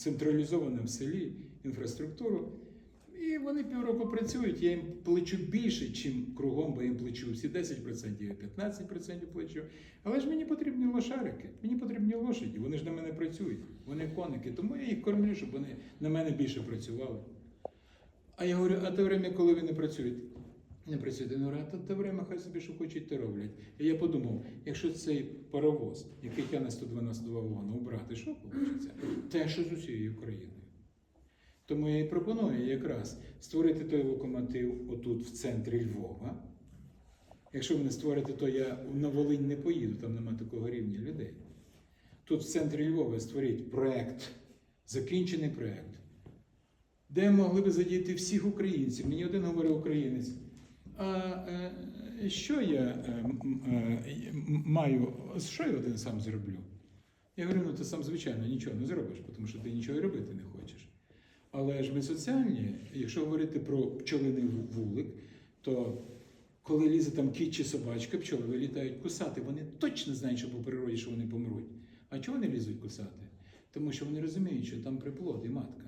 централізовано в селі інфраструктуру. І вони півроку працюють. Я їм плачу більше, чим кругом, бо їм плачу всі 10%, я 15% плачу. Але ж мені потрібні лошарики, мені потрібні лошаді. Вони ж на мене працюють, вони коники. Тому я їх кормлю, щоб вони на мене більше працювали. А я говорю, а те время, коли ви не працюєте? Не працюєте, я говорю, а те- время хай собі що хочуть, те роблять. І я подумав, якщо цей паровоз, який тягне 192 вагони, убрати, що вийде? Те, що з усією Україною. Тому я і пропоную якраз створити той локомотив отут, в центрі Львова. Якщо ви не створите, то я на Волинь не поїду, там нема такого рівня людей. Тут в центрі Львова створіть проект, закінчений проект, де могли би задіяти всіх українців. Мені один говорив українець. А е, що я е, е, маю, що я один сам зроблю? Я говорю, ну ти сам, звичайно, нічого не зробиш, тому що ти нічого робити не хочеш. Але ж ми соціальні, якщо говорити про пчолиний вулик, то коли лізе там кіт чи собачка, пчоли вилітають кусати, вони точно знають, що по природі, що вони помруть. А чого вони лізуть кусати? Тому що вони розуміють, що там приплод і матка.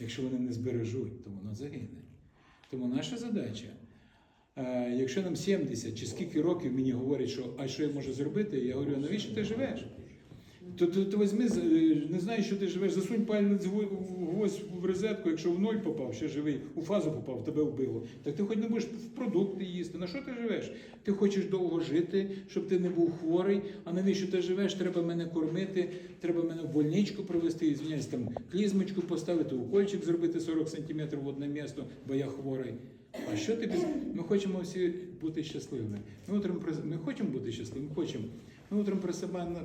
Якщо вони не збережуть, то вона загине. Тому наша задача, якщо нам 70 чи скільки років мені говорять, що а що я можу зробити, я говорю, навіщо ти живеш? То, то, то візьми, е, не знаєш, що ти живеш, засунь пальець в гвоздь в розетку, якщо в ноль попав, ще живий, у фазу попав, тебе вбило. Так ти хоч не будеш в продукти їсти. На що ти живеш? Ти хочеш довго жити, щоб ти не був хворий. А навіщо ти живеш? Треба мене кормити, треба мене в больничку привезти, і звиняюсь, там клізмочку поставити, укольчик зробити 40 сантиметрів в одне місто, бо я хворий. А що ти без... Ми хочемо всі бути щасливими. Ми, утром ми хочемо бути щасливими, хочемо. Ми утром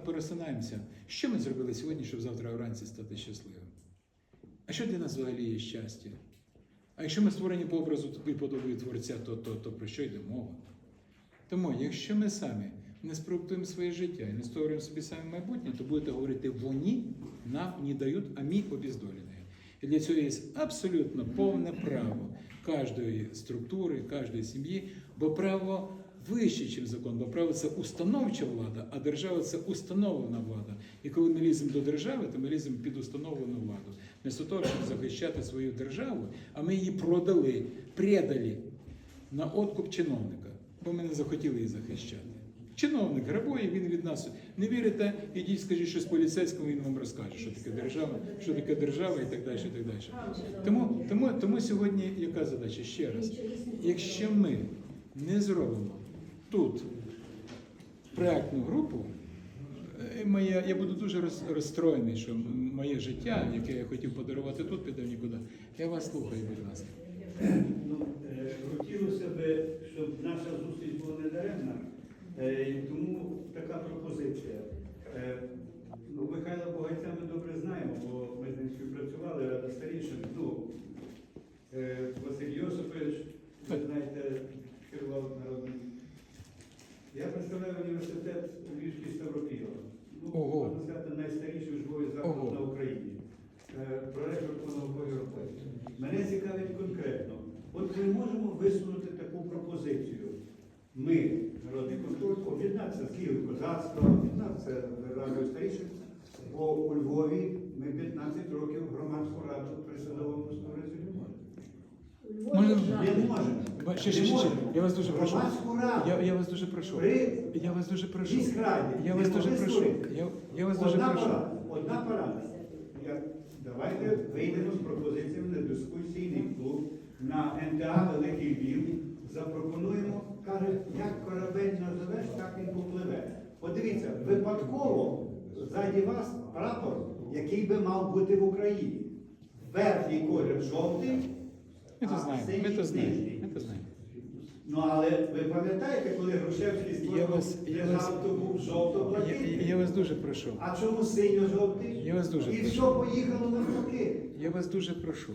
пересинаємося. Що ми зробили сьогодні, щоб завтра вранці стати щасливим? А що для нас взагалі є щастя? А якщо ми створені по образу і подобою Творця, то, то, то про що йде мова? Тому, якщо ми самі не спроектуємо своє життя і не створюємо собі саме майбутнє, то будете говорити, вони нам не дають, а ми обездоленные. І для цього є абсолютно повне право кожної структури, кожної сім'ї, бо право вище, ніж закон, бо право це установча влада, а держава це установлена влада. І коли ми ліземо до держави, то ми ліземо під установлену владу. Вместо того, щоб захищати свою державу, а ми її продали, предали на откуп чиновника, бо ми не захотіли її захищати. Чиновник грабує, він від нас не вірите, ідіть, скажіть щось поліцейському, він вам розкаже, що таке держава, що таке держава і так далі. І так далі. Тому, тому, тому сьогодні яка задача? Ще раз, якщо ми не зробимо тут проектну групу, е, моє, я буду дуже роз- розстроєний, що моє життя, яке я хотів подарувати тут, піде нікуди. Я вас слухаю, будь ласка. Ну, е, хотілося б, щоб наша зустріч була не даремна, е, і тому така пропозиція. Е, Ну, Михайла Богайця ми добре знаємо, бо ми з ним співпрацювали рада старіших. Ну, е, Василь Йосипович, ви знаєте, керував народним. Я представляю університет Львівський Ставропігова. Ну, можна сказати, найстаріший учбовий заклад на Україні. Е, Проректор по науковій роботі. Мене цікавить конкретно. От ми можемо висунути таку пропозицію. Ми, народний контроль, об'єднатися з Києвом козацтва, об'єднатися з Радою старіших, бо у Львові ми 15 років громадську раду при садовому створити не можемо. Можна- Не можемо. Ще, ще, ще, ще. Я вас дуже прошу. Громадську раду. Я, я вас дуже прошу. При Я вас дуже прошу. міськраді. Я вас дуже прошу. Я, я вас дуже Одна прошу. порада. Одна порада. Я- Давайте вийдемо з пропозиціями на дискусійний клуб на НТА Великий Львів. Запропонуємо, каже, як корабель назовеш, так він попливе. Подивіться, випадково ззаді вас прапор, який би мав бути в Україні. Верхній колір жовтий, Ми то а знаємо, ми синій то знаємо, нижній. ми то знаємо. Ну але ви пам'ятаєте, коли Грушевський Я вас- створив я вас- то був Я, жовто-блакитний? я вас дуже прошу. А чому синьо-жовтий? Я вас дуже І прошу. все поїхало навпаки. Я вас дуже прошу.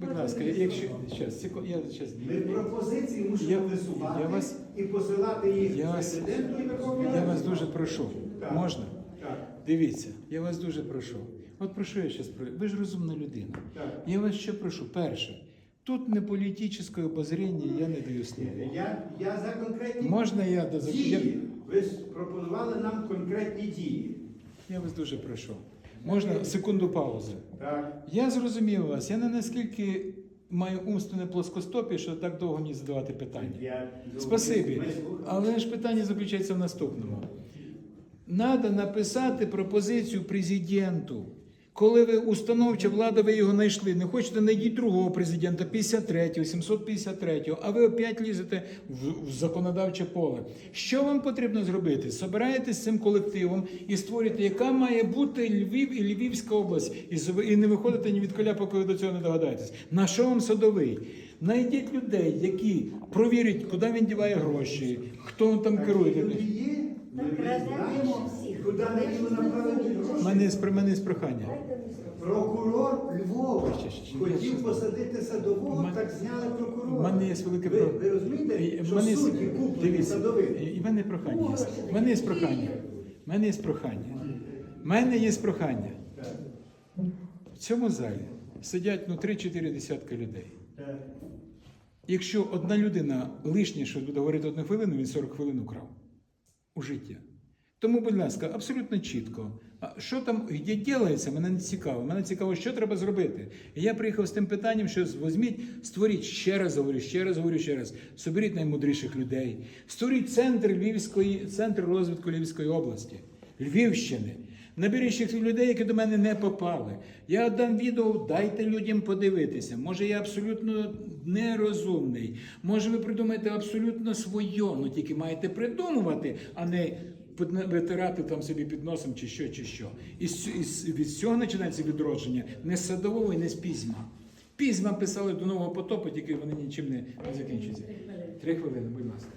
Будь ласка, якщо щас, секунду, я щас. Ми пропозиції Я- висувати я вас- і посилати їх Я вас, президенту і Верховній я Раді. вас дуже прошу. Можна? Так, Дивіться, я вас дуже прошу. От про що я зараз про. Ви ж розумна людина. так. Я вас ще прошу. Перше, тут не політичне обозріння, я не даю слова. Я, я за конкретні Можна я до дії. Ви ж пропонували нам конкретні дії. Я вас дуже прошу. Можна секунду паузи. Так. Я зрозумів вас. Я не наскільки маю умственне плоскостопі, що так довго мені задавати питання. Я Спасибі. Ми слухаємо. Але ж питання заключається в наступному. Надо написати пропозицію президенту. Коли ви установча влада, ви його знайшли. Не хочете, знайдіть другого президента, 53-го, 753-го, а ви опять лізете в, в законодавче поле. Що вам потрібно зробити? Собираєтесь з цим колективом і створюєте, яка має бути Львів і Львівська область, і, і не виходите ні від коля, поки ви до цього не догадаєтесь. На що вам садовий? Знайдіть людей, які провірять, куди він діває гроші, хто там керує. Такі люди є, ми Так, розглядаємо знаємо, всіх. Куди ми направити гроші? мене є з- мене з прохання. Прокурор Львова Ще, ще, ще. хотів посадити садового, Ма- так зняли У мене є велике ви, ви розумієте, І- що мене судді куплені Дивіться, і в мене прохання є. В мене є прохання. В мене є прохання. В мене є прохання. В цьому залі сидять ну 3-4 десятки людей. так. Якщо одна людина лишня, що буде говорити одну хвилину, він 40 хвилин украв у життя. Тому, будь ласка, абсолютно чітко. Що там де ділається, мене не цікаво. Мене цікаво, що треба зробити. І я приїхав з тим питанням, що візьміть, створіть ще раз говорю, ще раз говорю, ще раз. Соберіть наймудріших людей, створіть центр Львівської, центр розвитку Львівської області, Львівщини. Наберіть ще людей, які до мене не попали. Я дам відео, дайте людям подивитися. Може, я абсолютно нерозумний. Може, ви придумаєте абсолютно своє, ну тільки маєте придумувати, а не витирати там собі під носом чи що, чи що. І, від цього починається відродження не з садового і не з пізьма. Пізьма писали до нового потопу, тільки вони нічим не, закінчуються. Три хвилини, будь ласка.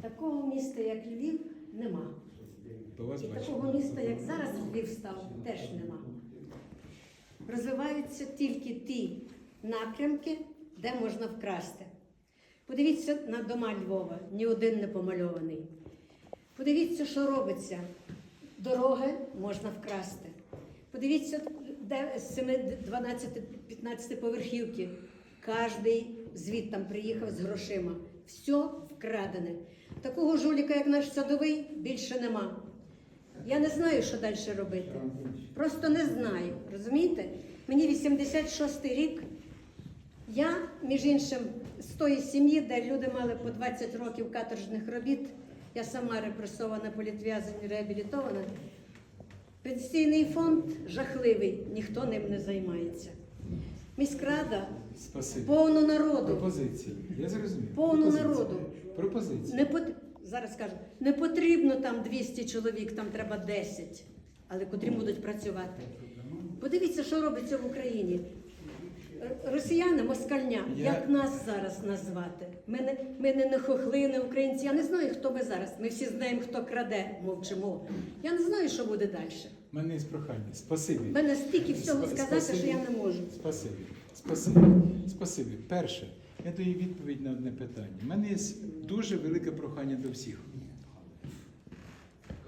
Такого міста, як Львів, нема. І такого міста, як зараз Львів став, теж нема. Розвиваються тільки ті напрямки, де можна вкрасти. Подивіться на дома Львова, ні один не помальований. Подивіться, що робиться. Дороги можна вкрасти. Подивіться, де з 7, 12, 15 поверхівки. Кожний звідтам приїхав з грошима. Все вкрадене. Такого жуліка, як наш садовий, більше нема. Я не знаю, що далі робити. Просто не знаю. Розумієте? Мені 86 рік. Я, між іншим, з тої сім'ї, де люди мали по 20 років каторжних робіт, я сама репресована, політв'язань, реабілітована. Пенсійний фонд жахливий, ніхто ним не займається. Міськрада Спасибі. повно народу. Пропозиції. Я зрозумів. Повно Пропозиції. народу. Пропозиції. Не пот... Зараз скажу, не потрібно там 200 чоловік, там треба 10, але котрі будуть працювати. Подивіться, що робиться в Україні. Росіяни, москальня, Я- як нас зараз назвати? Ми не, ми не, не хохли, не українці. Я не знаю, хто ми зараз. Ми всі знаємо, хто краде, мовчимо. Я не знаю, що буде далі. У мене є прохання. Спасибі. У мене стільки всього Спа- сказати, спасибі. що я не можу. Спасибі. Спасибі. Спасибі. Перше, я даю відповідь на одне питання. У мене є дуже велике прохання до всіх.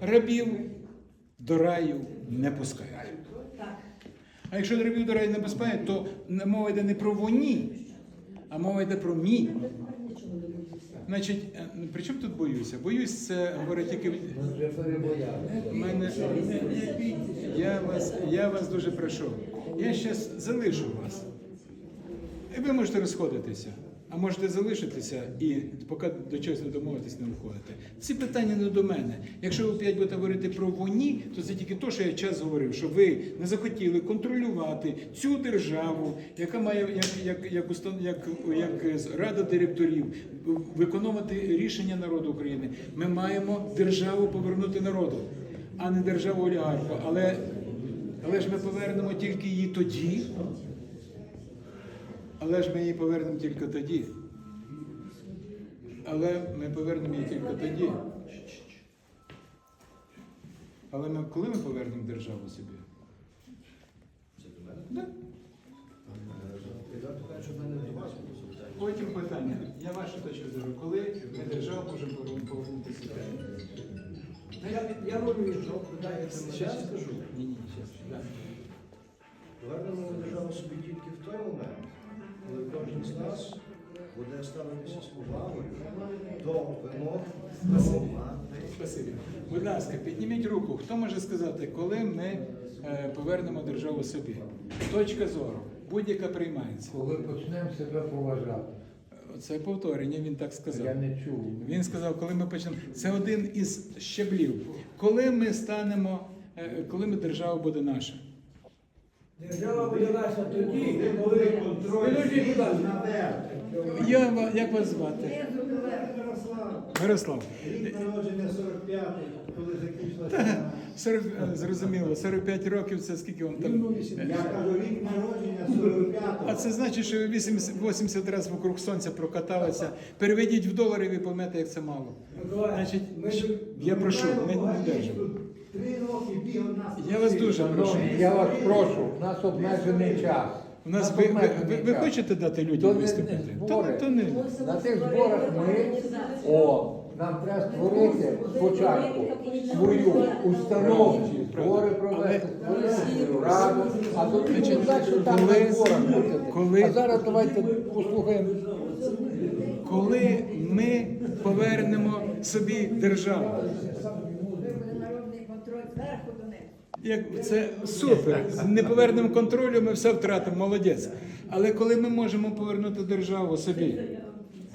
Рабів до раю не пускають. Так. А якщо раю не пускають, то мова йде не про воні, а мова йде про мі. Значить, е, при чому тут боюся? Боюсь, це говорить тільки. в- Мене, я, вас, я вас дуже прошу. Я зараз залишу вас. І ви можете розходитися, а можете залишитися і поки до чогось не домовитись, не виходите. Ці питання не до мене. Якщо ви опять будете говорити про воні, то це тільки те, що я час говорив, що ви не захотіли контролювати цю державу, яка має як, як, як, як, як рада директорів виконувати рішення народу України. Ми маємо державу повернути народу, а не державу олігарху. Але, але ж ми повернемо тільки її тоді. Але ж ми її повернемо тільки тоді. Але ми повернемо її тільки тоді. Але ми, коли ми повернемо державу собі? Да. Потім питання. Я вашу точку зору. Коли ми державу можемо повернути- повернути собі? Я, я роблю, мене, я скажу. Ні, ні. Да. Повернемо державу собі тільки в той момент, кожен з нас буде ставитися з повагою до вимог громади. Спасибі. Будь ласка, підніміть руку. Хто може сказати, коли ми е, повернемо державу собі? Точка зору. Будь-яка приймається. Коли почнемо себе поважати. Це повторення, він так сказав. Я не чув. Він сказав, коли ми почнемо. Це один із щаблів. Коли ми станемо, е, коли ми держава буде наша. Держава буде наша тоді, коли Підожди, будь ласка. Я, ва- як вас звати? Мирослав. рік народження 45-й, коли закінчилася. 40, е, зрозуміло, 45 років це скільки вам там? Я кажу, рік народження 45-го. А це значить, що ви 80, 80 разів вокруг сонця прокаталися. Переведіть в долари, і ви поймете, як це мало. Миколай, Значить, ми ж- я прошу, не, не держу. Три роки бігав нас. Я вас дуже прошу. Я вас прошу, у нас обмежений час. У нас ви, ви, ви, ви хочете дати людям виступити? не То, збори. то не. На тих зборах ми о, нам треба створити спочатку свою установчі збори провести, свою раду, а тоді далі там на зборах коли- А зараз давайте послухаємо. Коли ми повернемо собі державу. Народний контроль зверху до. Як це супер. З неповерненим контролю ми все втратимо, молодець. Але коли ми можемо повернути державу собі,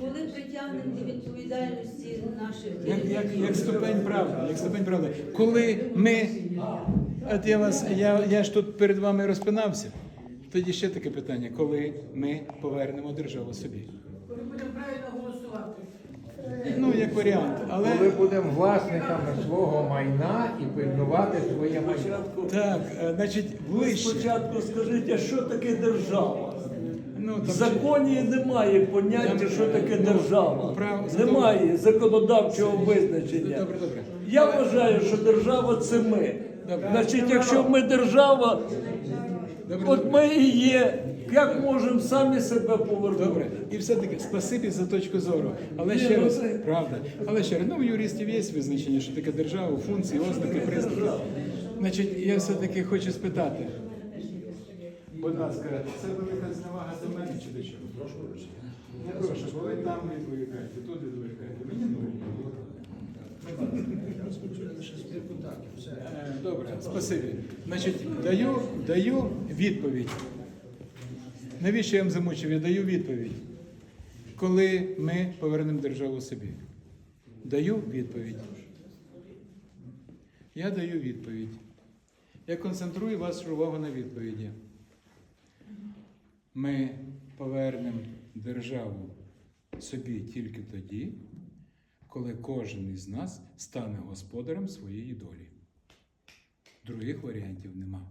Коли притягнемо до відповідальності наших як, як, як ступень правди, як ступень правди, коли ми. От я вас, я, я ж тут перед вами розпинався. Тоді ще таке питання: коли ми повернемо державу собі? Коли будемо правильно голосувати. Ну, як варіант, але Коли будемо власниками свого майна і пильнувати своє майно. так, е, значить, Ви ближче. спочатку скажіть, а що таке держава? Ну, В там законі немає поняття, Там, що таке ну, держава. прав- Немає законодавчого визначення. Добре, добре. Я вважаю, що держава це ми. Добре. Значить, якщо ми держава, Добре, от добре. ми і є. Як можемо самі себе повернути? Добре, і все-таки спасибі за точку зору. Але ще ну раз, це- правда. Але ще раз, ну у юристів є визначення, що таке держава, функції, ознаки, признаки. Значить, я все-таки хочу спитати. Будь ласка, це велика зневага до мене чи до чого? Прошу Не прошу, бо ви там відволікаєте, тут відволікаєте. Мені Е, Добре, спасибі. Значить, даю, даю відповідь. Навіщо я вам замучив? Я даю відповідь. Коли ми повернемо державу собі. Даю відповідь. Я даю відповідь. Я концентрую вашу увагу на відповіді. Ми повернемо державу собі тільки тоді, коли кожен із нас стане господарем своєї долі. Других варіантів нема.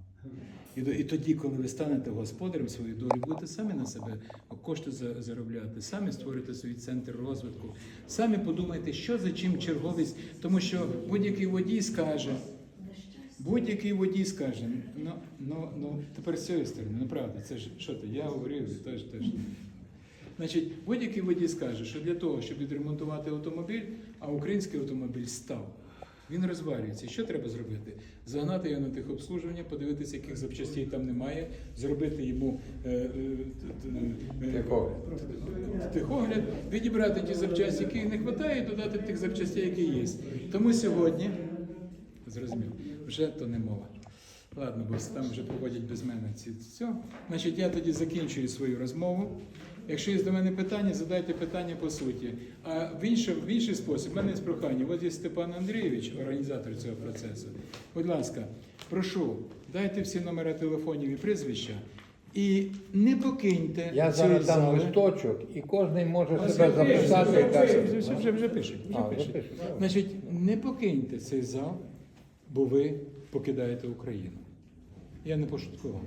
І, і тоді, коли ви станете господарем своєї долі, будете самі на себе кошти заробляти, самі створите свій центр розвитку, самі подумайте, що за чим черговість, тому що будь-який водій скаже, будь-який водій скаже, ну, ну, ну тепер з цієї сторони, ну правда, це ж що ти, я говорив, теж теж. Значить, будь-який водій скаже, що для того, щоб відремонтувати автомобіль, а український автомобіль став, він розвалюється. Що треба зробити? Загнати його на техобслуживання, подивитися, яких запчастей там немає, зробити йому е, е, е, техогляд, відібрати ті запчасті, яких не вистачає, і додати тих запчастей, які є. Тому сьогодні, зрозумів, вже то не мова. Ладно, бо там вже проводять без мене ці все. Значить, я тоді закінчую свою розмову. Якщо є до мене питання, задайте питання по суті. А в інший, в інший спосіб, в мене є прохання. От є Степан Андрійович, організатор цього процесу. Будь ласка, прошу, дайте всі номери телефонів і прізвища. І не покиньте Я зараз дам зали. листочок, і кожен може А себе записати. Вже, вже, вже, вже пишуть. Вже А, пишуть. вже пишуть. Значить, не покиньте цей зал, бо ви покидаєте Україну. Я не пошуткував.